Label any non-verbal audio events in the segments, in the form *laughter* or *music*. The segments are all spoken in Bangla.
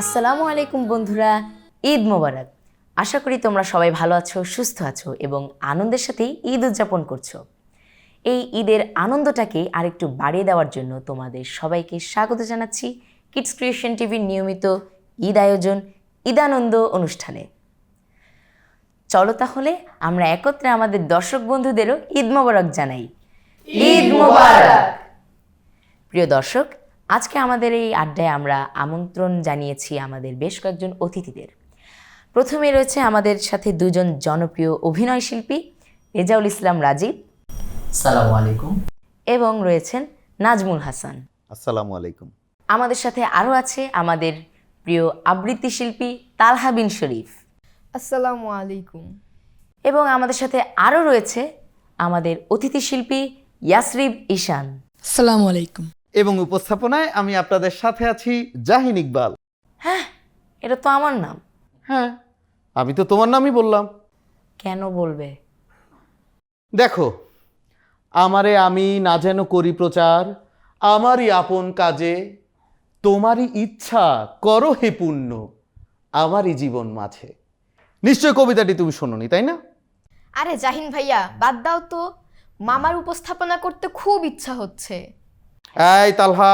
আসসালামু আলাইকুম বন্ধুরা ঈদ মোবারক। আশা করি তোমরা সবাই ভালো আছো সুস্থ আছো এবং আনন্দের সাথেই ঈদ উদযাপন করছ। এই ঈদের আনন্দটাকে আরেকটু বাড়িয়ে দেওয়ার জন্য তোমাদের সবাইকে স্বাগত জানাচ্ছি কিডস ক্রিয়েশন টিভির নিয়মিত ঈদ আয়োজন ঈদানন্দ অনুষ্ঠানে। চলো তাহলে আমরা একত্রে আমাদের দর্শক বন্ধুদেরও ঈদ মোবারক জানাই। ঈদ মোবারক! প্রিয় দর্শক আজকে আমাদের এই আড্ডায় আমরা আমন্ত্রণ জানিয়েছি আমাদের বেশ কয়েকজন অতিথিদের। প্রথমে রয়েছে আমাদের সাথে দুজন জনপ্রিয় অভিনয় শিল্পী রেজাউল ইসলাম রাজীব সালামু আলাইকুম। এবং রয়েছেন নাজমুল হাসান। আসসালামু আলাইকুম। আমাদের সাথে আরও আছে আমাদের প্রিয় আবৃত্তি শিল্পী তালহা বিন শরীফ। আসসালামু আলাইকুম। এবং আমাদের সাথে আরও রয়েছে আমাদের অতিথি শিল্পী ইয়াসরিব ঈশান। আসসালামু আলাইকুম। এবং উপস্থাপনায় আমি আপনাদের সাথে আছি জাহিন ইকবাল। হ্যাঁ এটা তো আমার নাম। হ্যাঁ আমি তো তোমার নামই বললাম। কেন বলবে? দেখো আমারে আমি না যেন করি প্রচার আমারই আপন কাজে তোমারই ইচ্ছা করো হে পুণ্য আমারই জীবন মাঝে। নিশ্চয় কবিতাটি তুমি শোনোনি তাই না? আরে জাহিন ভাইয়া বাদ দাও তো। মামার উপস্থাপনা করতে খুব ইচ্ছা হচ্ছে। এই তালহা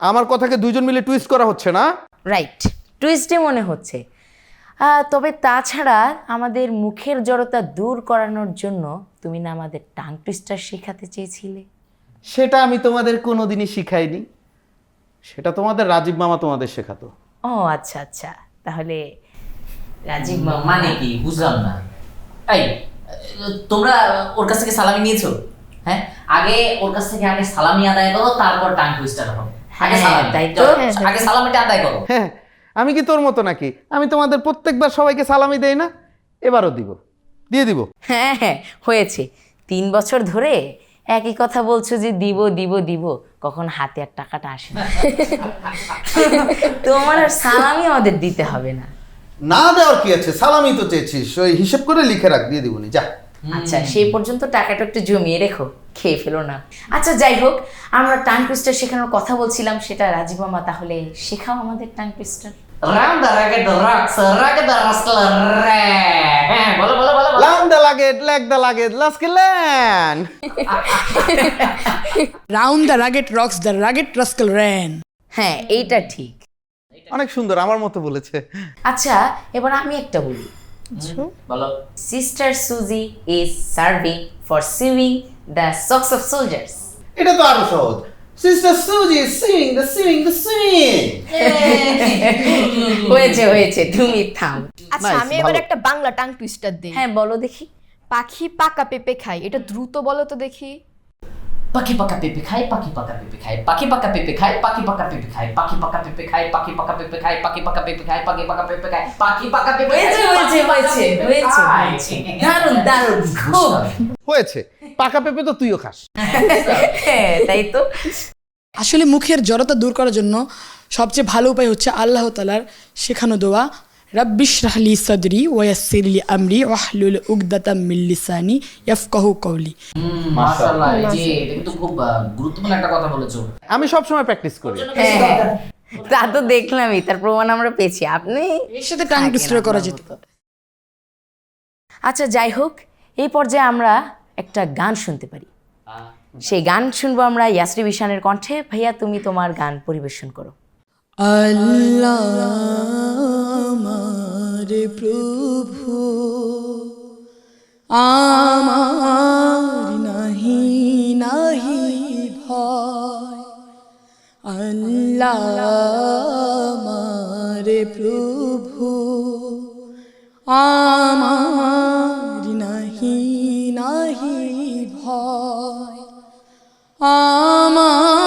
আমার কথাকে দুইজন মিলে টুইস্ট করা হচ্ছে না? রাইট টুইসডে মনে হচ্ছে। তবে তাছাড়া আমাদের মুখের জড়তা দূর করানোর জন্য তুমি না আমাদের টাং টুইস্টার শেখাতে চেয়েছিলে? সেটা আমি তোমাদের কোনোদিনই শিখাইনি। সেটা তোমাদের রাজীব মামা তোমাদের শেখাতো। ও আচ্ছা আচ্ছা। তাহলে রাজীব মামা মানে কি? বুঝলাম না। এই তোমরা ওর কাছ থেকে সালামি নিয়েছো? হ্যাঁ? আগে ওর কাছ থেকে আগে সালামি আদায় করো তারপর টাং টুইস্টার হবে আগে হ্যাঁ, সালামি। চলো, আগে সালামিটা আদায় করো। হ্যাঁ আমি কি তোর মতো নাকি? আমি তোমাদের প্রত্যেকবার সবাইকে সালামি দেই না? এবারও দিব। দিয়ে দিব। হ্যাঁ হ্যাঁ হয়েছে। তিন বছর ধরে একই কথা বলছো যে দিব দিব দিব। কখন হাতে আর টাকাটা আসে না। *laughs* তোমার আর সালামি আমাদের দিতে হবে না। না দেওয়ার কি আছে? সালামি তো চেয়েছিস। ওই হিসেব করে লিখে রাখ দিয়ে দিবনি যা। আচ্ছা সেই পর্যন্ত টাকাটা একটু জমিয়ে রেখো খেয়ে ফেলো না। আচ্ছা যাই হোক আমরা টাং টুইস্টার শেখানোর কথা বলছিলাম সেটা রাজীব মামা তাহলে শেখাও আমাদের টাং টুইস্টার। রাম দা রাগে রাগে দা রে। হ্যাঁ বলো বলো বলো বলো। লাম দা লাগে লেগ দা লাগে rascal ran round the rugged rocks the ragged rascal ran হ্যাঁ এইটা ঠিক। অনেক সুন্দর আমার মতো বলেছে। আচ্ছা এবার আমি একটা বলি। বলো। Sister Suzie is serving for sewing the socks of soldiers এটা তো আরও সহজ। Sister Suzie sewing the sewing the sewing হয়েছে হয়েছে তুমি থাম। আচ্ছা আমি এবার। একটা বাংলা টাং টুইস্টার দিই। হ্যাঁ বলো দেখি। পাখি পাকা পেঁপে খায় এটা দ্রুত বলো তো দেখি। পাখি পাকা পেঁপে খায় পাখি পাকা পেঁপে খায় পাখি পাকা পেঁপে খায় পাখি পাকা পেঁপে খায় পাখি পাকা পেঁপে খায় পাখি পাকা পেঁপে খায় পাখি পাকা পেঁপে খায় পাখি পাকা পেঁপে খায় পাখি পাকা পেঁপে হয়েছে হয়েছে হয়েছে হয়েছে হয়েছে দারুণ দারুণ খুব হয়েছে পাকা পেঁপে তো তুইও খাস হ্যাঁ তাই তো আসলে মুখের জড়তা দূর করার জন্য সবচেয়ে ভালো উপায় হচ্ছে আল্লাহ তালার শেখানো দোয়া রাব্বিশ রাহলি সদরি ওয়াসিরলি আমরি ওয়াহলুল উগদাতাম লিসানি ইয়াফকাহু কওলি মাশাআল্লাহ এই এটা কিন্তু খুব গুরুত্বপূর্ণ একটা কথা বলেছ। আমি সব সময় প্র্যাকটিস করি হ্যাঁ। তা তো দেখলামই তার প্রমাণ আমরা পেয়েছি। আপনি এর সাথে টাং টুইস্টার করা যেত। আচ্ছা যাই হোক এই পর্যায়ে আমরা একটা গান শুনতে পারি। সেই গান শুনব আমরা ইয়াসরি বিশানের কণ্ঠে। ভাইয়া তুমি তোমার গান পরিবেশন করো। আল্লাহ প্রভু। আমার নাহি নাহি ভয়। আল্লাহ প্রভু। আমার নাহি নাহি ভয়। আমার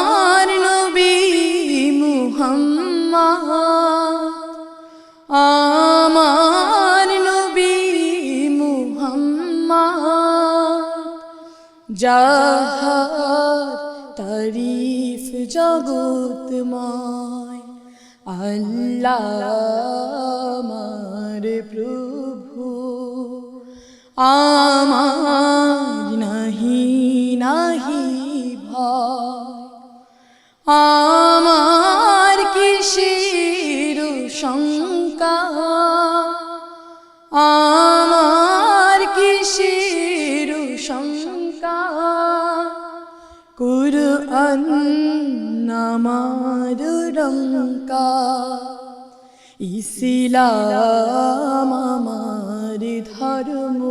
যাহার তারিফ জগৎময়। আল্লাহ প্রভু। আমার নাহি নাহি ভয়। আমার আমার রঙ্কা ইসলাম আমার ধর্ম।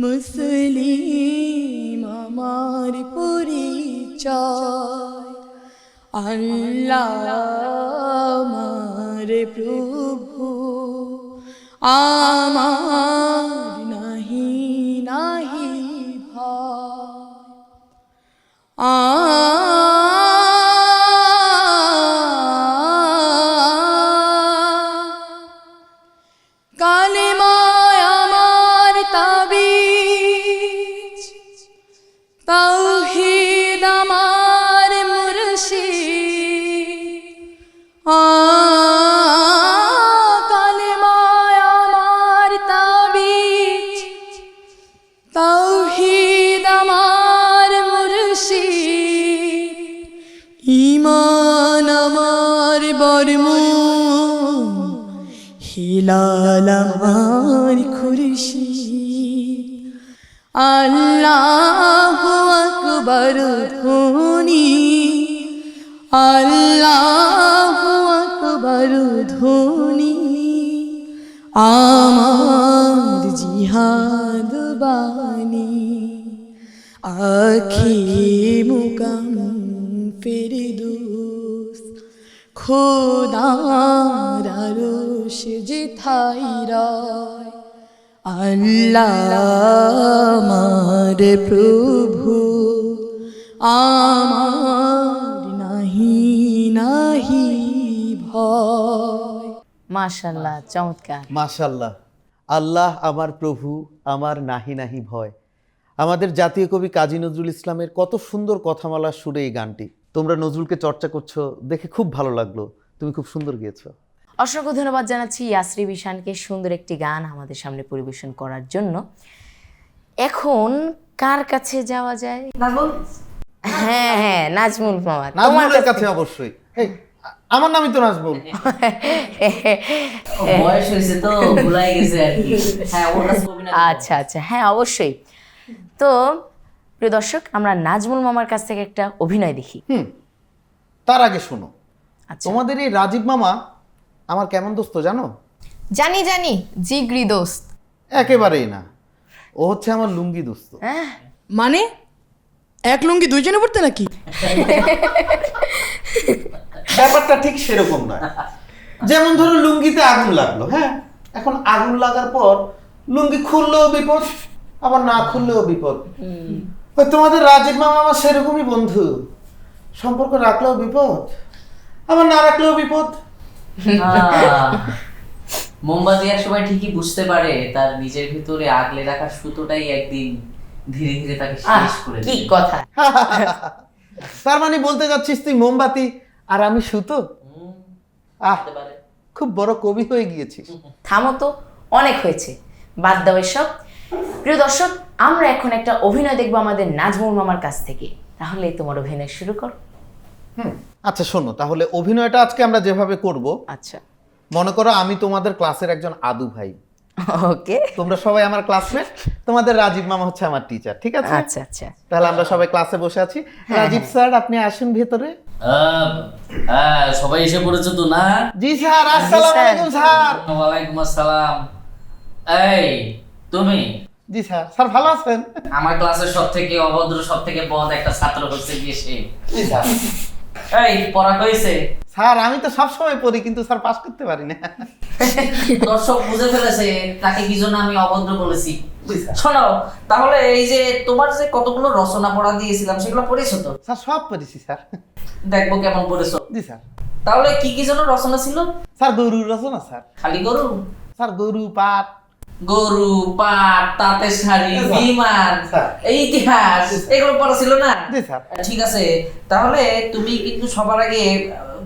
মুসলিম আমার পরিচয়। আল্লাহ আমার প্রভু। আমার নাহি নাহি কালেমায় আমার খুরশি। আল্লাহ আকবর ধ্বনি। আল্লাহ আকবর ধ্বনি। আমার জিহাদ বাণী। আখি মুকাম ফেরদুস। খোদার আরশ যেথাই রয়। আল্লাহ আমার প্রভু আমার নাহি নাহি ভয়। মাশাল্লাহ চমৎকার। মাশাল্লাহ আল্লাহ আমার প্রভু আমার নাহি নাহি ভয়। আমাদের জাতীয় কবি কাজী নজরুল ইসলামের কত সুন্দর কথামালা সুরে এই গানটি। তোমরা নজরুলকে চর্চা করছ দেখে খুব ভালো লাগল। তুমি খুব সুন্দর গিয়েছো। অসংখ্য ধন্যবাদ জানাচ্ছি ইয়াসরি বিশানকে সুন্দর একটি গান আমাদের সামনে পরিবেশন করার জন্য। এখন কার কাছে যাওয়া যায়? হ্যাঁ হ্যাঁ নাজমুল মামা তোমার কাছে। অবশ্যই। আমার নামই তো নাজমুল। বয়স হয়েছে তো ভুলাই গেছে আর কি। হ্যাঁ। আচ্ছা আচ্ছা। হ্যাঁ অবশ্যই। তো প্রিয় দর্শক আমরা নাজমুল মামার কাছ থেকে একটা অভিনয় দেখি। হুম তার আগে শোনো। আচ্ছা। তোমাদের এই রাজীব মামা আমার কেমন দোস্ত জানো? জানি জানি জিগরি দোস্ত। একেবারেই না। ও হচ্ছে আমার লুঙ্গি দোস্ত। হ্যাঁ। মানে? এক লুঙ্গি দুইজনে পড়তে নাকি? ব্যাপারটা ঠিক সেরকম নয়। যেমন ধরো লুঙ্গিতে আগুন লাগল হ্যাঁ? এখন আগুন লাগার পর লুঙ্গি খুললেও বিপদ আবার না খুললেও বিপদ। তোমাদের রাজীব মামা আমার সেরকমই বন্ধু। সম্পর্ক রাখলেও বিপদ। আবার না রাখলেও বিপদ। মোমবাতি এক সময় ঠিকই বুঝতে পারে তার নিজের ভিতরে আগলে রাখা সুতোটাই একদিন ধীরে ধীরে তাকে শেষ করে কি কথা। *laughs* তার মানে বলতে যাচ্ছিস তুই মোমবাতি আর আমি সুতো? আহ খুব বড় কবি হয়ে গিয়েছিস। থামো তো অনেক হয়েছে। বাদ দাও এসব। প্রিয় দর্শক আমরা এখন একটা অভিনয় দেখব আমাদের নাজমুল মামার কাছ থেকে। তাহলে তোমার অভিনয় শুরু করো। হুম আচ্ছা শোনো তাহলে অভিনয়টা আজকে আমরা যেভাবে করব আচ্ছা। মনে করো আমি তোমাদের ক্লাসের একজন আদু ভাই। ওকে। তোমরা সবাই আমার ক্লাসমেট তোমাদের রাজীব মামা হচ্ছে আমার টিচার ঠিক আছে? আচ্ছা আচ্ছা। তাহলে আমরা সবাই ক্লাসে বসে আছি। রাজীব স্যার আপনি আসুন ভেতরে। হ্যাঁ সবাই এসে পড়েছে তো না? জি স্যার আসসালামু আলাইকুম স্যার। ওয়ালাইকুম আসসালাম। এই তুমি? জি স্যার স্যার ভালো আছেন? আমার ক্লাসের সব থেকে অভদ্র সব থেকে বদ একটা ছাত্র হচ্ছে গিয়ে সে। জি স্যার। এই পড়া হয়েছে? স্যার আমি তো সব সময় পড়ি কিন্তু স্যার পাস করতে পারি না। দর্শক বুঝে ফেলেছে তাকে কি জন্য আমি অভদ্র বলেছি? শোনো তাহলে এই যে তোমার যে কতগুলো রচনা পড়া দিয়েছিলাম সেগুলো পড়েছো তো? স্যার সব পড়েছি স্যার। দেখব কেমন পড়েছো। জি স্যার। তাহলে কি কি জন্য রচনা ছিল? স্যার গরুর রচনা স্যার। খালি গরু? স্যার গরু পাট গরু পাট তাঁতের শাড়ি। বিমান ইতিহাস এগুলো পড়া ছিল না? ঠিক আছে তাহলে তুমি কিন্তু সবার আগে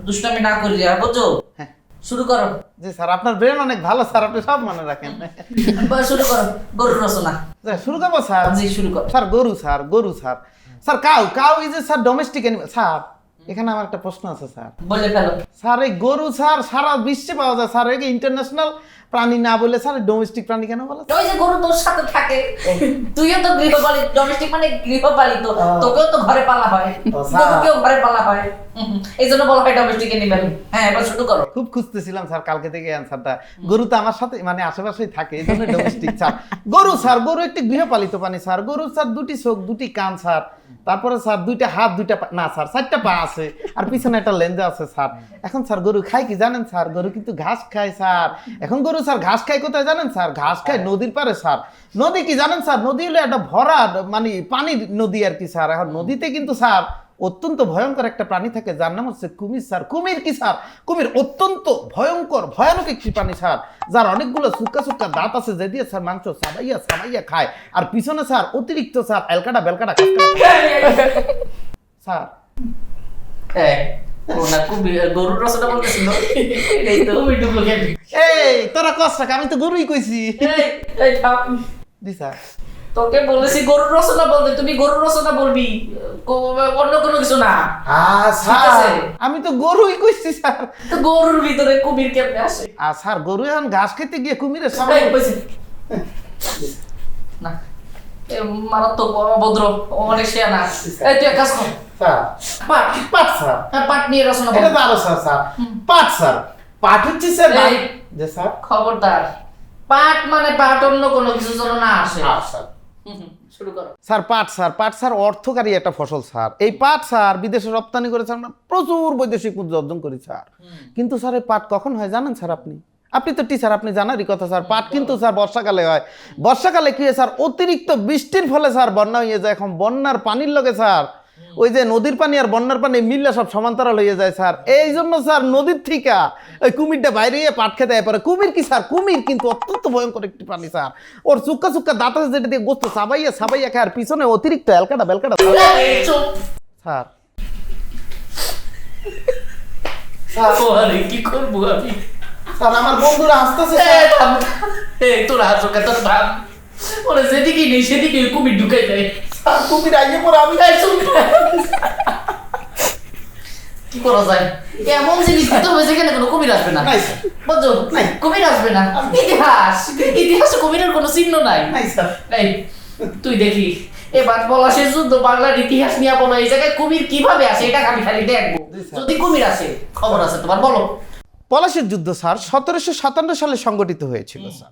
দুষ্টামি না করি আর বুঝছ? হ্যাঁ। শুরু করো। জি স্যার আপনার ব্রেন অনেক ভালো স্যার আপনি সব মনে রাখেন। শুরু করো গরুর রচনা। শুরু করব স্যার? জি শুরু করো। স্যার গরু স্যার গরু sir. Sir cow cow is sir domestic animal sir এখানে আমার একটা প্রশ্ন আছে স্যার। বলে ফেলো। স্যার এই গরু স্যার সারা বিশ্বে পাওয়া যায়। স্যার একে ইন্টারন্যাশনাল প্রাণী না বলে স্যার ডোমেস্টিক প্রাণী কেন বলে? ওই যে গরু তোর সাথে থাকে। তুইও তো গৃহপালিত ডোমেস্টিক মানে গৃহপালিত তোকেও তো ঘরে পালা হয়। তোকেও গরুকেও ঘরে পালা হয়। এই জন্য বলা হয় ডোমেস্টিক হ্যাঁ এবার শুরু করো। খুব খুঁজতেছিলাম স্যার কালকে থেকে অ্যান্সারটা গরু তো আমার সাথে মানে আশেপাশেই থাকে এই জন্য ডোমেস্টিক স্যার। গরু স্যার গরু একটি গৃহপালিত প্রাণী স্যার। গরু স্যার দুটি চোখ দুটি কান স্যার। তারপরে স্যার দুইটা হাত দুইটা না স্যার চারটা পা আছে। আর পিছনে একটা লেঞ্জা আছে স্যার। এখন স্যার গরু খায় কি জানেন স্যার? গরু কিন্তু ঘাস খায় স্যার। এখন গরু স্যার ঘাস খায় কোথায় জানেন স্যার? ঘাস খায় নদীর পারে স্যার। নদী কি জানেন স্যার? নদী হলো একটা ভরা মানে পানির নদী আর কি স্যার। এখন নদীতে কিন্তু স্যার অত্যন্ত ভয়ঙ্কর একটা প্রাণী থাকে যার নাম হচ্ছে কুমির স্যার কুমির কি স্যার কুমির অত্যন্ত ভয়ঙ্কর ভয়ানক একটি প্রাণী স্যার যার অনেকগুলো সুক্কা সুক্কা দাঁত আছে যে দিয়ে স্যার মাংস সাবাইয়া সাবাইয়া খায়। আর পিছনে স্যার অতিরিক্ত স্যার এলকাটা বেলকাটা স্যার এই তোরা কষ্ট আমি তো গরুই কইছি। স্যার তোকে বলেছি গরুর রসনা বলতে তুমি গরুর রসনা বলবি অন্য কোনো কিছু না। আমি তো গরুই কইছি স্যার। তো গরুর ভিতরে কুমির কেমনে আসে? আর স্যার গরু এখন ঘাস খেতে গিয়ে কুমিরের সামনে কইছি। না মারাত্মক অভদ্র অনেক শেয়া না। এই তুই এক কাজ কর। পাট পাট স্যার। হ্যাঁ, পাট নিয়ে রচনা এটা তো স্যার পাট স্যার। পাট হচ্ছে স্যার যে খবরদার। পাট মানে পাট অন্য কোনো কিছু যেন না আসে। স্যার। স্যার পাট স্যার পাট স্যার অর্থকারী একটা ফসল স্যার। এই পাট স্যার বিদেশে রপ্তানি করে স্যার আমরা প্রচুর বৈদেশিক মুদ্রা অর্জন করি স্যার। কিন্তু স্যার এই পাট কখন হয় জানেন স্যার আপনি? আপনি তো টিচার আপনি জানারই কথা স্যার। পাট কিন্তু স্যার বর্ষাকালে হয়। বর্ষাকালে কি হয় স্যার? অতিরিক্ত বৃষ্টির ফলে স্যার বন্যা হয়ে যায়। এখন বন্যার পানির লগে স্যার ওই যে নদীর পানি আর বন্যার পানি মিললে সব সমান্তরাল হয়ে যায় স্যার। এই জন্য স্যার নদীর থেকে ওই কুমিরটা বাইরে পাট খেতে পারে। কুমির কি স্যার? কুমির কিন্তু অত্যন্ত ভয়ঙ্কর একটি প্রাণী স্যার। ওর চুক্কা চুক্কা দাঁত আছে যেটা দিয়ে গোস্ত সাবাইয়া সাবাইয়া খায় আর পিছনে অতিরিক্ত এলকাটা বেলকাটা স্যার। কি করব আমি? স্যার আমার বন্ধুরা হাসতেছে। তোর হাসো কে তোর থাম ওরা যেদিকে নেই সেদিকে কুমির ঢুকাই দেয়। স্যার কুমির আইয়ে পরে আমি। কি করা যায়? এমন জিনিস হবে যেখানে কোনো কুমির আসবে না। বুঝছ নাই। কুমির আসবে না? ইতিহাস। ইতিহাসে কুমিরের কোনো চিহ্ন নাই। নাই স্যার। এই তুই দেখি এবার পলাশের যুদ্ধ বাংলার ইতিহাস নিয়ে বলো এই জায়গায় কুমির কীভাবে আসে এটা আমি খালি দেখব। যদি কুমির আসে খবর আছে তোমার বলো। পলাশের যুদ্ধ স্যার সতেরোশো সাতান্ন সালে সংগঠিত হয়েছিল স্যার।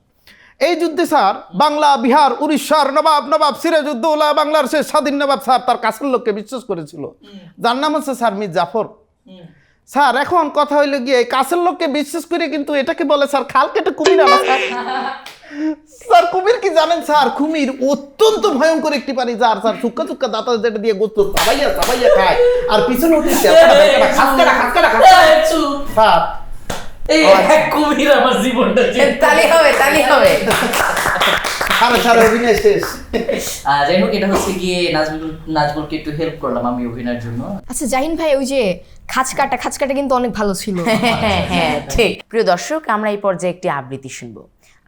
এই যুদ্ধে স্যার বাংলা বিহার উড়িষ্যার নবাব নবাব সিরাজউদ্দৌলা বাংলার সে স্বাধীন নবাব স্যার তার কাছের লোককে বিশ্বাস করেছিল। যার নাম হচ্ছে স্যার মির জাফর। স্যার এখন কথা হইল গিয়ে কাছের লোককে বিশ্বাস করে কিন্তু এটাকে বলে স্যার খাল কেটে কুমির আনা স্যার। স্যার কুমির কি জানেন স্যার? কুমির অত্যন্ত ভয়ঙ্কর একটি প্রাণী যার স্যার চুক্কা চুক্কা দাঁতা যেটা দিয়ে গোস্ত সাবাইয়া সাবাইয়া খায়। আর পিছনে উঠে। স্যার এই এক কুমির আমার জীবনটা তালি হবে তালি হবে। সাড়ে সাড়ে অভিনয় শেষ। যাই হোক এটা হচ্ছে গিয়ে নাজমুল নাজমুলকে একটু হেল্প করলাম আমি অভিনয়ের জন্য। আচ্ছা জাহিন ভাই ওই যে খাঁচ কাটা খাঁচ কাটা কিন্তু অনেক ভালো ছিল। হ্যাঁ হ্যাঁ ঠিক। প্রিয় দর্শক আমরা এই পর্যায়ে একটি আবৃত্তি শুনব।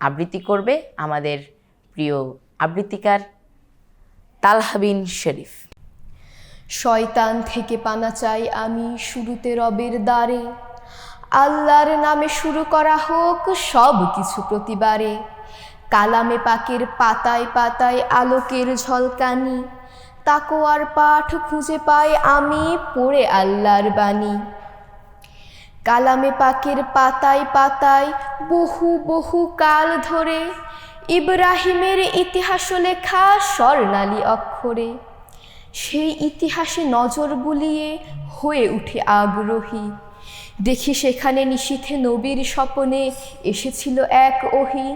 আবৃত্তি করবে আমাদের প্রিয় আবৃত্তিকার তালহাবিন শরীফ। শয়তান থেকে পানা চাই আমি শুরুতে রবের দ্বারে। আল্লাহর নামে শুরু করা হোক, সব কিছু প্রতিবারে। কালামে পাকের পাতায় পাতায় আলোকের ঝলকানি তাকোয়ার পাঠ খুঁজে পাই আমি পড়ে আল্লাহর বাণী। কালামে পাকের পাতায় পাতায় বহু বহু কাল ধরে ইব্রাহিমের ইতিহাস লেখা স্বর্ণালী অক্ষরে। সেই ইতিহাসে নজর বুলিয়ে হয়ে উঠে আগ্রহী। দেখি সেখানে নিশীথে নবীর স্বপনে এসেছিল এক ওহি।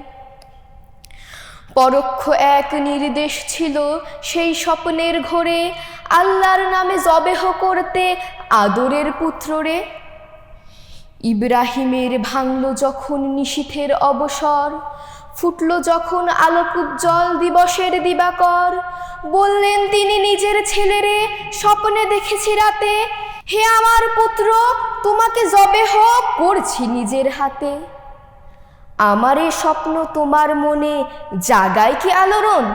পরোক্ষ এক নির্দেশ ছিল সেই স্বপ্নের ঘোরে, আল্লাহর নামে জবেহ করতে আদরের পুত্ররে। ইব্রাহিমের ভাঙল যখন নিশীথের অবসর, ফুটল যখন আলোক উজ্জ্বল দিবসের দিবাকর, বললেন তিনি নিজের ছেলেরে স্বপ্নে দেখেছি রাতে, হে আমার পুত্র! তোমাকে জবেহ করছি নিজের হাতে। আমার এ স্বপ্ন তোমার মনে জাগায় কি আলোড়ন?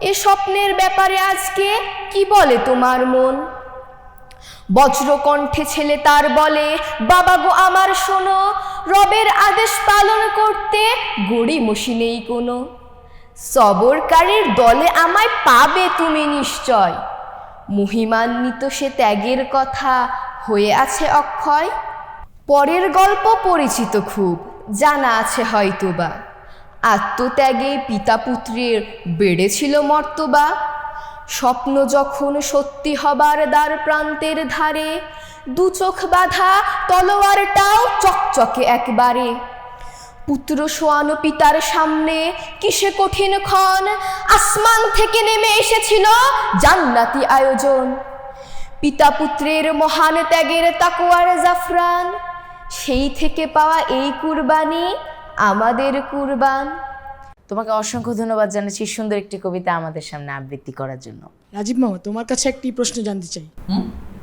এ স্বপ্নের ব্যাপারে আজকে কি বলে তোমার মন? বজ্রকণ্ঠে ছেলে তার বলে, বাবা গো, আমার শোনো, রবের আদেশ পালন করতে গড়ি মশি নেই কোনো। সবরকারীর দলে আমায় পাবে তুমি নিশ্চয়। মহিমান্বিত সে ত্যাগের কথা হয়ে আছে অক্ষয়। পরের গল্প পরিচিত খুব, জানা আছে হয়তোবা। আত্মত্যাগে পিতা পুত্রের বেড়েছিল মর্তবা। স্বপ্ন যখন সত্যি হবার দ্বার প্রান্তের ধারে, দু চোখ বাঁধা তলোয়ারটাও চকচকে একবারে। পুত্র শোয়ানো পিতার সামনে কিসে কঠিন ক্ষণ, আসমান থেকে নেমে এসেছিল জান্নাতি আয়োজন। পিতা পুত্রের মহান ত্যাগের তাকুয়ার জাফরান সেই থেকে পাওয়া এই কুরবানি আমাদের কুরবান। তোমাকে অসংখ্য ধন্যবাদ জানাচ্ছি সুন্দর একটি কবিতা আমাদের সামনে আবৃত্তি করার জন্য। রাজীব মামা তোমার কাছে একটি প্রশ্ন জানতে চাই।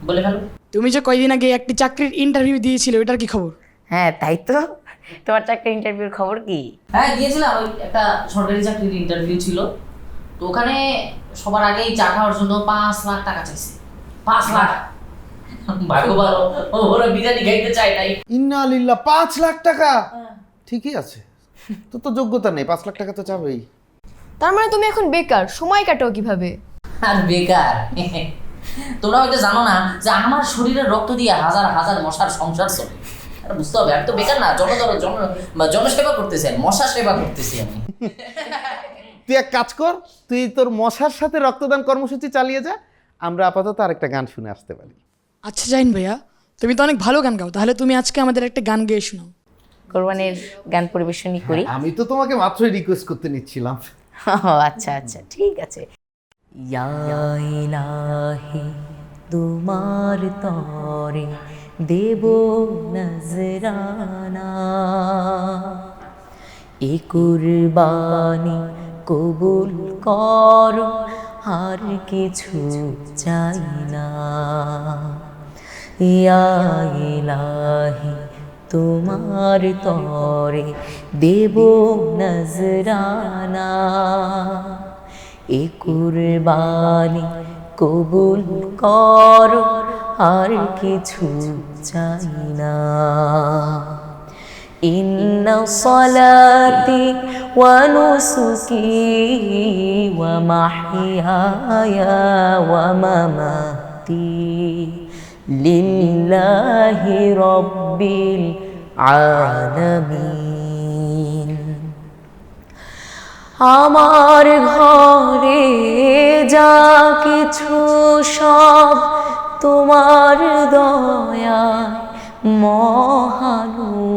বলে ফেলো। তুমি যে কয়দিন আগে একটি চাকরির ইন্টারভিউ দিয়েছিলে ওটার কি খবর? হ্যাঁ তাই তো। তোমার চাকরি ইন্টারভিউর খবর কি? হ্যাঁ গিয়েছিলাম ওই একটা সরকারি চাকরির ইন্টারভিউ ছিল। তো ওখানে সবার আগেই চা খাওয়ার জন্য পাঁচ লাখ টাকা চাইছে। পাঁচ লাখ। ভাগ্য ভালো ওরা বিরিয়ানি খাইতে চায় নাই ইন্না আলিল্লাহ পাঁচ লাখ টাকা? ঠিকই আছে। তো তো যোগ্যতা নেই পাঁচ লাখ টাকা তো চাবেই। তার মানে তুমি এখন বেকার সময় কাটাও কীভাবে? আর বেকার। তোমরা হয়তো জানো না যে আমার শরীরের রক্ত দিয়ে হাজার হাজার মশার সংসার চলে। বুঝতে হবে আমি তো বেকার না জনদর জন জনসেবা করতেছি আমি মশা সেবা করতেছি আমি। তুই এক কাজ কর তুই তোর মশার সাথে রক্তদান কর্মসূচি চালিয়ে যা আমরা আপাতত আরেকটা গান শুনে আসতে পারি। আচ্ছা জাইন ভাইয়া তুমি তো অনেক ভালো গান গাও তাহলে তুমি আজকে আমাদের একটা গান গেয়ে শোনাও। কোরবানির গান পরিবেশনই করি। আমি তো তোমাকে মাত্রই রিকোয়েস্ট করতে নিচ্ছিলাম। ও আচ্ছা আচ্ছা ঠিক আছে। ইয়া ইলাহি তোমার তরে দেব নজরানা। এ কুরবানি কবুল কর আর কিছু চাই না। ইলাহি, তোমার তরে দেব নজরানা। এ কুরবানি কবুল কর, আর কিছু চাই না। إن صلاتي ونسكي ومحياي ومماتي لله رب العالمين আমার ঘরে যা কিছু সব তোমার দয়ায় মহানুভব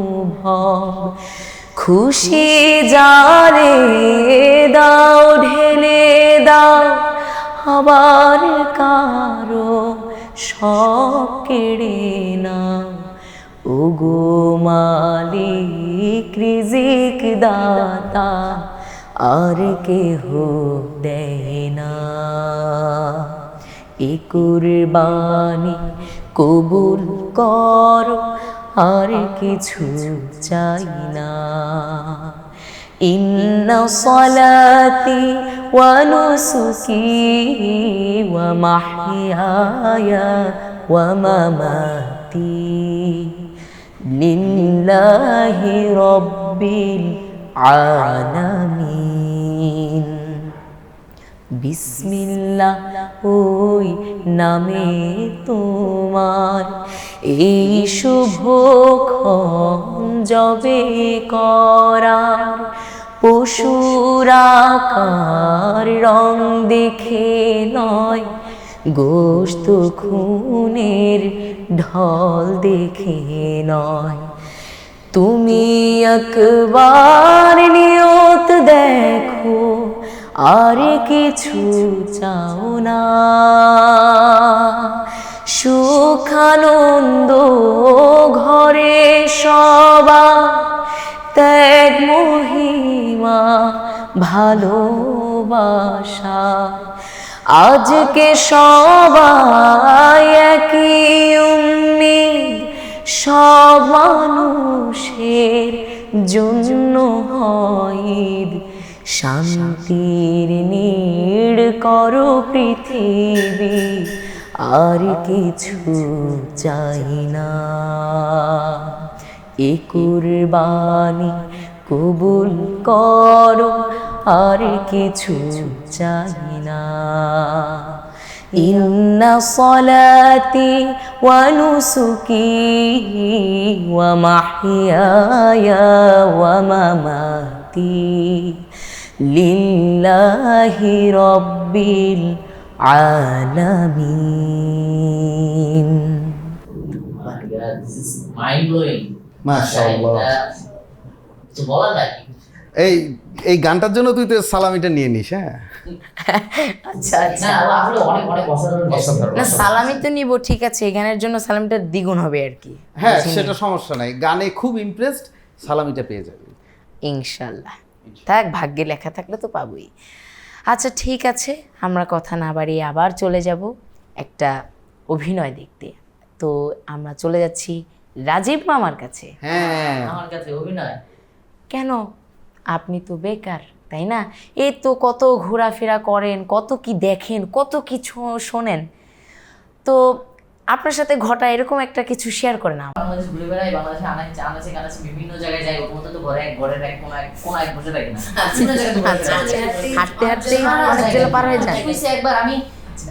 খুশি যারে দাও, ঢেলে দাও, আবার কারও সব কেড়ে নাও ওগো মালিক, রিজিক দাতা, আর কেহ দেয় না। এ কুরবানি কবুল কর আর কিছু চাই না إن صلاتي ونسكي ومحياي ومماتي لله رب العالمين বিসমিল্লাহ ওই নামে তোমার। এই শুভ জবে করার পশুরাকার রং দেখে নয়, গোস্ত খুনের ঢল দেখে নয়। তুমি একবার নিয়ত দেখো আর কিছু চাও না সুখানন্দ ঘরে সবা ত্যাগ, মহিমা, ভালোবাসা আজকে সবাই একই উম্মিদ, সব মানুষের জন্য হয়। শান্তির নীড় করো পৃথিবী আর কিছু চাই না এ কুরবানি কবুল করো আর কিছু চাই না إن صلاتي ونسكي ومحياي ومماتي লিল্লাহি রব্বিল আলামিন। এই এই গানটার জন্য তুই তো সালামিটা নিয়ে নিস হ্যাঁ? আচ্ছা আচ্ছা। না সালামি তো নিব ঠিক আছে এই গানের জন্য সালামিটা দ্বিগুণ হবে আর কি। হ্যাঁ সেটা সমস্যা নাই। গানে খুব ইমপ্রেসড সালামিটা পেয়ে যাবে। ইনশাল্লাহ থাক ভাগ্যে লেখা থাকলে তো পাবোই। আচ্ছা ঠিক আছে আমরা কথা না বাড়িয়ে আবার চলে যাব একটা অভিনয় দেখতে। তো আমরা চলে যাচ্ছি রাজীব মামার কাছে। হ্যাঁ। আমার কাছে অভিনয়? কেন? আপনি তো বেকার তাই না? এ তো কত ঘোরাফেরা করেন কত কি দেখেন কত কিছু শোনেন। তো আপনার সাথে ঘটা এরকম একটা কিছু শেয়ার করে না। বাংলাদেশ ঘুরে বেড়াই বাংলাদেশে আনাচে আনাচে কানাচে বিভিন্ন জায়গায় যাই ওর তো ঘরে এক ঘরের এক কোনায় কোনায় বসে থাকি না। আচ্ছা, বেড়াই। আচ্ছা। হাঁটতে অনেক জায়গায়। জেলা পার হয়ে যায়। কি একবার আমি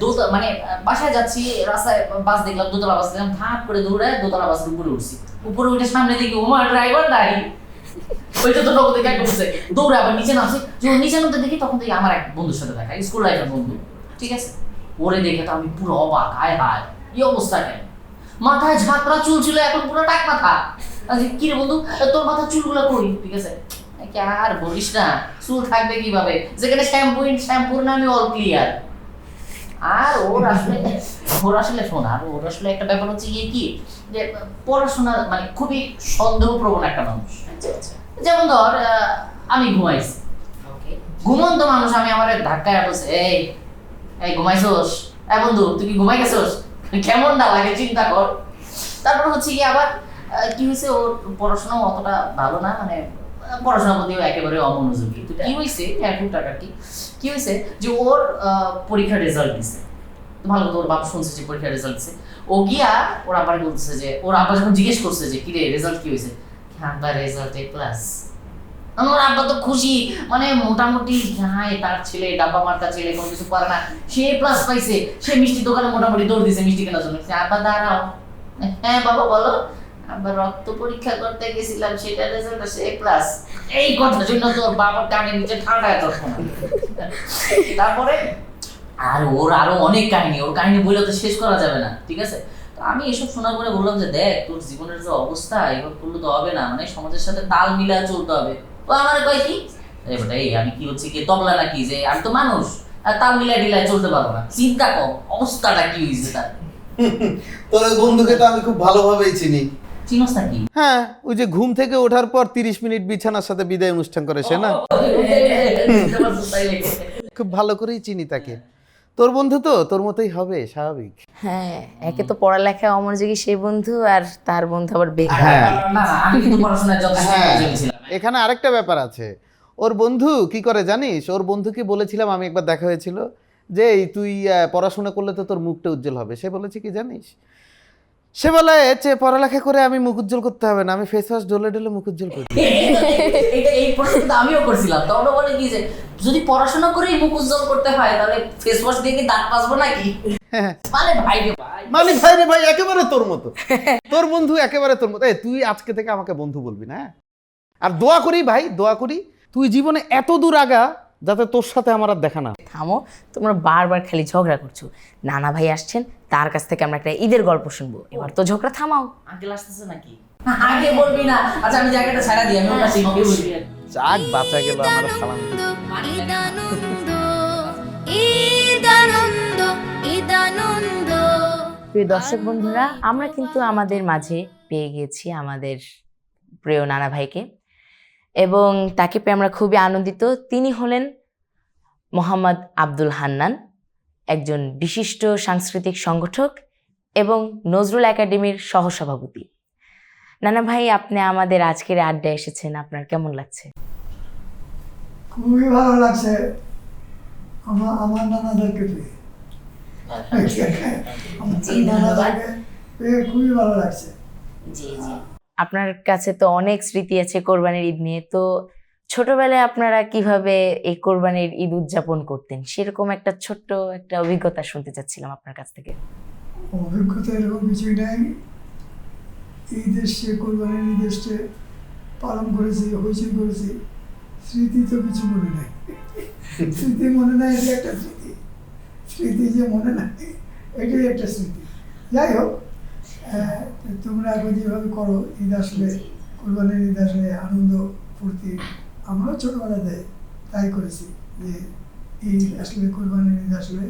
দোতলা মানে বাসায় যাচ্ছি রাস্তায় বাস দেখলাম দোতলা বাস দেখলাম ধাপ করে দৌড়ে দোতলা বাসের উপরে উঠছি। উপরে উঠে সামনে দেখি ওমা ড্রাইভার নাই ওইটা তো নগদ দৌড়ে আবার নিচে নামছি। যখন নিচে নামতে দেখি তখন দেখি আমার এক বন্ধুর সাথে দেখা স্কুল লাইফের বন্ধু। ঠিক আছে? ওরে দেখে তো আমি পুরো অবাক আয় হায়। কি অবস্থা কেন মাথায় ঝাঁকড়া চুল ছিল এখন পুরো টাক মাথা। কি রে বন্ধু তোর মাথার চুলগুলো কই? ঠিক আছে। আর বলিস না চুল থাকবে কীভাবে? যেখানে শ্যাম্পু শ্যাম্পুর নামে অল ক্লিয়ার আর ওর আসলে ওর আসলে শোন আর ওর আসলে একটা ব্যাপার হচ্ছে গিয়ে কি যে পড়াশোনা মানে খুবই সন্দেহপ্রবণ একটা মানুষ। যেমন ধর আমি ঘুমাইছি। ঘুমন্ত মানুষ আমি আমার ধাক্কায় বলছে এই এই ঘুমাইছোস? এই বন্ধু তুই কি ঘুমাই গেছোস? কেমন না লাগে, চিন্তা কর। তারপর হচ্ছে কি আবার কি হয়েছে, ওর পড়াশোনা অতটা ভালো না মানে পড়াশোনার প্রতিও একেবারে অমনোযোগী। কি হয়েছে হ্যাঁ টুকটাক আর কি কি হয়েছে যে ওর পরীক্ষার রেজাল্ট দিছে। ভালো কথা ওর বাপ শুনছে যে পরীক্ষার রেজাল্ট দিছে। ও গিয়া, ওর আব্বার বলতেছে যে, ওর আব্বা যখন জিজ্ঞেস করছে যে কি রে রেজাল্ট কি হয়েছে? আব্বা রেজাল্ট এ প্লাস আমার আব্বা তো খুশি। মানে মোটামুটি হ্যাঁ তার ছেলে ডাব্বা মার্কা ছেলে কোনো কিছু পারে না। সে প্লাস পাইছে, সে মিষ্টি দোকানে মোটামুটি দৌড় দিছে মিষ্টি কেনার জন্য। আব্বা, দাঁড়াও। হ্যাঁ বাবা, বলো। আব্বা, রক্ত পরীক্ষা করতে গেছিলাম সেটা রেজাল্ট প্লাস এই কথার জন্য তোর নিচে তখন তারপরে, আর ওর আরও অনেক কাহিনী, ওর কাহিনী বলে তো শেষ করা যাবে না, ঠিক আছে? তো আমি এসব শোনার পরে বললাম যে, দেখ, তোর জীবনের যে অবস্থা এবার করলে তো হবে না। মানে সমাজের সাথে তাল মিলা চলতে হবে। আমার কয় কি এই বেটা, এই আমি কি হচ্ছে কি তবলা নাকি যে আমি তো মানুষ আর তাল চলতে পারব না চিন্তা কর অবস্থাটা কি হয়েছে তার তোর ওই বন্ধুকে তো আমি খুব ভালোভাবেই চিনি চিনস নাকি হ্যাঁ ওই যে ঘুম থেকে ওঠার পর তিরিশ মিনিট বিছানার সাথে বিদায় অনুষ্ঠান করে সে না? খুব ভালো করেই চিনি তাকে তোর বন্ধু তো? তোর মতোই হবে স্বাভাবিক। হ্যাঁ একে তো পড়ালেখা অমনোযোগী সেই বন্ধু আর তার বন্ধু আবার বেকার। হ্যাঁ। হ্যাঁ। এখানে আরেকটা ব্যাপার আছে। ওর বন্ধু কি করে জানিস? ওর বন্ধুকে বলেছিলাম আমি একবার দেখা হয়েছিল যে তুই পড়াশোনা করলে তো তোর মুখটা উজ্জ্বল হবে। সে বলেছে কি জানিস? সে বলে যে পড়ালেখা করে আমি মুখ উজ্জ্বল করতে হবে না আমি ফেস ওয়াশ ডলে ডলে মুখ উজ্জ্বল করি। *laughs* এটা এই প্রশ্নটা আমিও করছিলাম। তখন বলে কি যে যদি পড়াশোনা করেই মুখ উজ্জ্বল করতে হয় তাহলে ফেস ওয়াশ দিয়ে কি দাঁত পাসবো নাকি? মানে ভাই রে ভাই। মানে ভাই রে ভাই একেবারে তোর মতো। তোর বন্ধু একেবারে তোর মতো। এই তুই আজকে থেকে আমাকে বন্ধু বলবি না হ্যাঁ? আর দোয়া করি ভাই দোয়া করি তুই জীবনে এত দূর আগা যাতে তোর সাথে আমার আর দেখা না থামো তোমরা বারবার খালি ঝগড়া করছ। নানা ভাই আসছেন তার কাছ থেকে আমরা একটা ঈদের গল্প শুনব। এবার তো ঝগড়া থামাও। আঙ্কেল আসতেছে নাকি? আগে বলবি না। আচ্ছা আমি জায়গাটা ছাড়া দিই আমি বলবি। যাক বাঁচা গেল আমার সালাম ঈদানন্দ ঈদানন্দ ঈদানন্দ। প্রিয় দর্শক বন্ধুরা আমরা কিন্তু আমাদের মাঝে পেয়ে গেছি আমাদের প্রিয় নানা ভাইকে। এবং তাকে পেয়ে আমরা খুবই আনন্দিত। তিনি হলেন মোহাম্মদ আব্দুল হান্নান একজন বিশিষ্ট সাংস্কৃতিক সংগঠক এবং নজরুল একাডেমির সহসভাপতি। নানা ভাই আপনি আমাদের আজকের আড্ডায় এসেছেন আপনার কেমন লাগছে? খুবই ভালো লাগছে। আমার আমার নানাদেরকে পেয়ে। খুবই ভালো লাগছে। জি জি। আপনার কাছে তো অনেক স্মৃতি আছে কোরবানির ঈদ নিয়ে তো ছোটবেলায় আপনারা কীভাবে এই কোরবানির ঈদ উদযাপন করতেন? সেরকম একটা ছোট্ট একটা অভিজ্ঞতা শুনতে চাচ্ছিলাম আপনার কাছ থেকে। অভিজ্ঞতা এরকম কিছুই নাই। ঈদ এসছে কোরবানির ঈদ এসছে পালন করেছি হইচই করেছি, স্মৃতি তো কিছু মনে নাই। স্মৃতি মনে নাই এটা একটা স্মৃতি। স্মৃতি যে মনে নাই, এটাই একটা স্মৃতি। যাই হোক তোমরা এখন যেভাবে করো, ঈদ আসলে, কোরবানির ঈদ আসলে আনন্দ, ফুর্তি আমরাও ছোটোবেলাতে তাই করেছি যে ঈদ আসলে কোরবানির ঈদ আসলে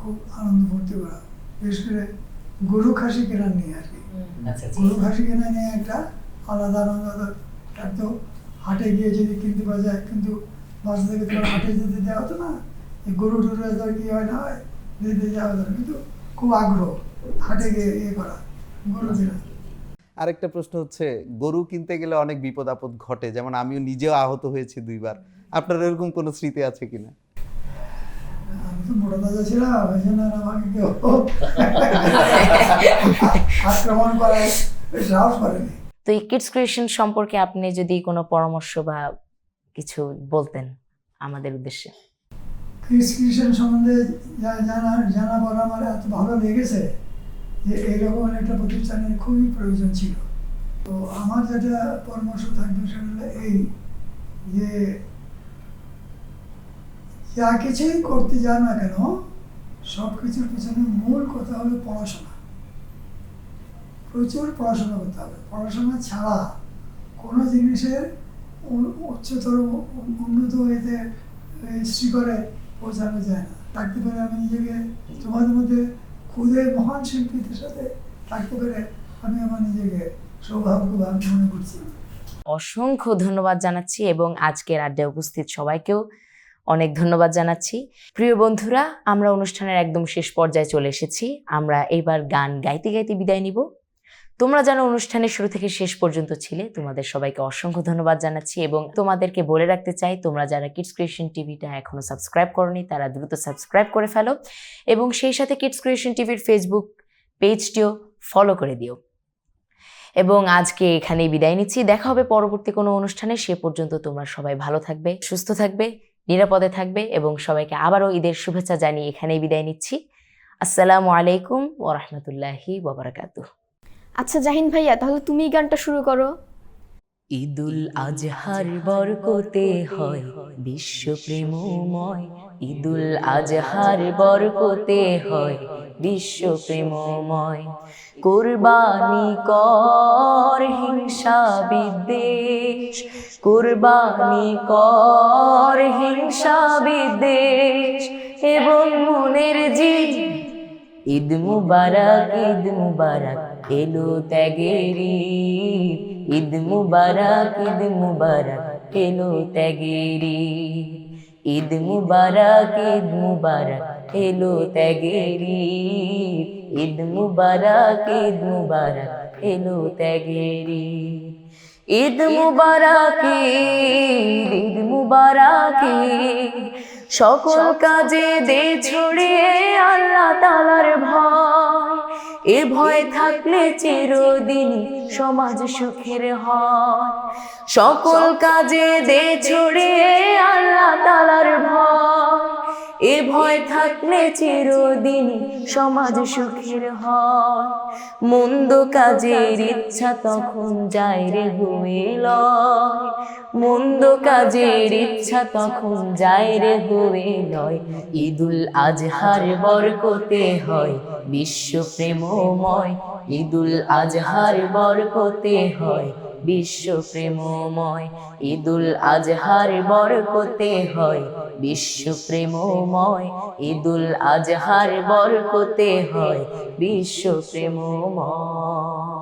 খুব আনন্দ ফুর্তি করা। বিশেষ করে গরু খাসি কেনার নিয়ে আর কি। আচ্ছা গরু খাসি কেনা নিয়ে একটা আলাদা আনন্দ থাকতো হাটে গিয়ে যদি কিনতে পাওয়া যায় কিন্তু বাসা থেকে তোমার হাটে যেতে দেওয়া হতো না। এই গরু টরু এত কি হয় না হয় দিতে যাওয়া হতো না। কিন্তু খুব আগ্রহ হাটে গিয়ে ইয়ে করা গরু কেনা। আরেকটা প্রশ্ন হচ্ছে গরু কিনতে গেলে অনেক বিপদ আপদ ঘটে যেমন আমিও নিজেও আহত হয়েছি দুইবার। আপনার এরকম কোনো স্মৃতি আছে কিনা? আমি তো মোটা তাজা ছিলাম ওই জন্য আমাকে কেউ আক্রমণ করার সাহস করেনি। তো এই কিডস ক্রিয়েশন সম্পর্কে আপনি যদি কোনো পরামর্শ বা কিছু বলতেন আমাদের উদ্দেশ্যে। ক্রিস্টিশন সম্বন্ধে জানা জানা বলা আমার এত ভালো লেগেছে। যে এরকম একটা প্রতিষ্ঠানের খুবই প্রয়োজন ছিল। তো আমার যেটা পরামর্শ থাকবে সেটা এই যে, যা কিছুই করতে যাও না কেন সব কিছুর পিছনে মূল কথা হলো পড়াশোনা। প্রচুর পড়াশোনা করতে হবে। পড়াশোনা ছাড়া কোনো জিনিসের উচ্চতর উন্নত হইতে শিখরে পৌঁছানো যায় না। থাকতে পারে আমি নিজেকে তোমাদের মধ্যে খুদে মহান শিল্পীদের সাথে থাকতে পেরে আমি আমার নিজেকে সৌভাগ্যবান মনে করছি। অসংখ্য ধন্যবাদ জানাচ্ছি এবং আজকের আড্ডায় উপস্থিত সবাইকেও অনেক ধন্যবাদ জানাচ্ছি। প্রিয় বন্ধুরা, আমরা অনুষ্ঠানের একদম শেষ পর্যায়ে চলে এসেছি। আমরা এবার গান গাইতে গাইতে বিদায় নিব। তোমরা যেন অনুষ্ঠানের শুরু থেকে শেষ পর্যন্ত ছিলে, তোমাদের সবাইকে অসংখ্য ধন্যবাদ জানাচ্ছি এবং তোমাদেরকে বলে রাখতে চাই, তোমরা যারা কিডস ক্রিয়েশন টিভিটা এখনও সাবস্ক্রাইব করনি, তারা দ্রুত সাবস্ক্রাইব করে ফেলো এবং সেই সাথে কিডস ক্রিয়েশন টিভির ফেসবুক পেজটিও ফলো করে দিও। এবং আজকে এখানেই বিদায় নিচ্ছি, দেখা হবে পরবর্তী কোনো অনুষ্ঠানে, সে পর্যন্ত তোমরা সবাই ভালো থাকবে, সুস্থ থাকবে, নিরাপদে থাকবে এবং সবাইকে আবারও ঈদের শুভেচ্ছা জানিয়ে এখানেই বিদায় নিচ্ছি। আসসালামু আলাইকুম ওরহমতুল্লাহি ওবরাকাতু আচ্ছা জাহিন ভাইয়া, তাহলে তুমি গানটা শুরু করো। ঈদুল আজহার বরকতে হয় বিশ্ব প্রেমময় ঈদুল আজহার বরকতে হয় বিশ্ব প্রেমময় কোরবানি কর হিংসা বিদ্বেষ, কোরবানি কর হিংসা বিদ্বেষ। এবং মনের জি ঈদ মুবারক ঈদ মুবারক। এলো ত্যাগেরি ঈদ। মুবারক ঈদ মুবারক, এলো ত্যাগের ঈদ। মুবারক ঈদ মুবারক, এলো ত্যাগের ঈদ। মুবারক ঈদ মুবারক, এলো ত্যাগের ঈদ। মুবারক ঈদ মুবারক, সকল কাজে দে ছড়িয়ে আল্লাহ তালার ভয় এ ভয় থাকলে চিরদিন সমাজ সুখের হয়। সকল কাজে দে ছড়িয়ে আল্লাহ তালার ভয়। এ ভয় থাকলে চিরদিন সমাজ সুখের হয়। মন্দ কাজের ইচ্ছা তখন যায় রে লয়। মন্দ কাজের ইচ্ছা তখন যায় রে হয়ে লয়। ঈদুল আজহার বরকতে হয় বিশ্ব প্রেমময় ঈদুল আজহার বরকতে হয় বিশ্ব প্রেমময় ঈদুল আজহার বরকতে হয় বিশ্ব প্রেমময় ঈদুল আজহার বরকতে হয় বিশ্ব প্রেমময়